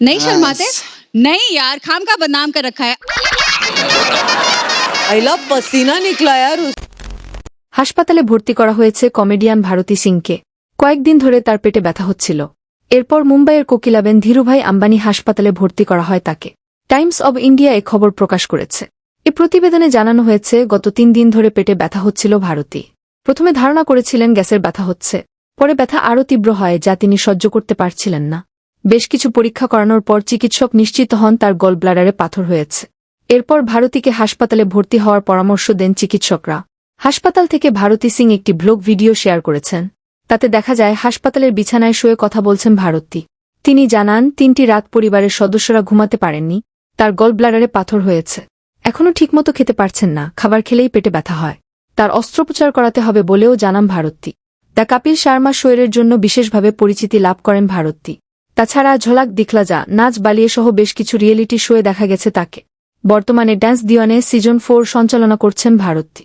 नहीं शर्माते नहीं यार खाम का बदनाम कर रखा है आईला पसीना निकला यार उस হাসপাতালে ভর্তি করা হয়েছে কমেডিয়ান ভারতী সিংকে কয়েকদিন ধরে তার পেটে ব্যথা হচ্ছিল এরপর মুম্বাইয়ের কোকিলাবেন ধীরুভাই আম্বানি হাসপাতালে ভর্তি করা হয় তাকে টাইমস অব ইন্ডিয়া এ খবর প্রকাশ করেছে এ প্রতিবেদনে জানানো হয়েছে গত তিন দিন ধরে পেটে ব্যথা হচ্ছিল ভারতী প্রথমে ধারণা করেছিলেন গ্যাসের ব্যথা হচ্ছে পরে ব্যথা আরও তীব্র হয় যা তিনি সহ্য করতে পারছিলেন না বেশ কিছু পরীক্ষা করানোর পর চিকিৎসক নিশ্চিত হন তার গল ব্লাডারে পাথর হয়েছে। এরপর ভারতীকে হাসপাতালে ভর্তি হওয়ার পরামর্শ দেন চিকিৎসকরা। হাসপাতাল থেকে ভারতী সিং একটি ব্লগ ভিডিও শেয়ার করেছেন। তাতে দেখা যায়, হাসপাতালের বিছানায় শুয়ে কথা বলছেন ভারতী। তিনি জানান, তিনটি রাত পরিবারের সদস্যরা ঘুমাতে পারেননি। তার গল ব্লাডারে পাথর হয়েছে। এখনও ঠিকমতো খেতে পারছেন না। খাবার খেলেই পেটে ব্যথা হয়। তার অস্ত্রোপচার করাতে হবে বলেও জানান ভারতী। দ্য কাপিল শর্মা শোয়ের জন্য বিশেষভাবে পরিচিতি লাভ করেন ভারতী। তাছাড়া ঝলাক দিখলা যা নাচ বালিয়ে সহ বেশ কিছু রিয়েলিটি শোয়ে দেখা গেছে তাকে। বর্তমানে ড্যান্স দিওয়ানে সিজন ফোর সঞ্চালনা করছেন ভারতী।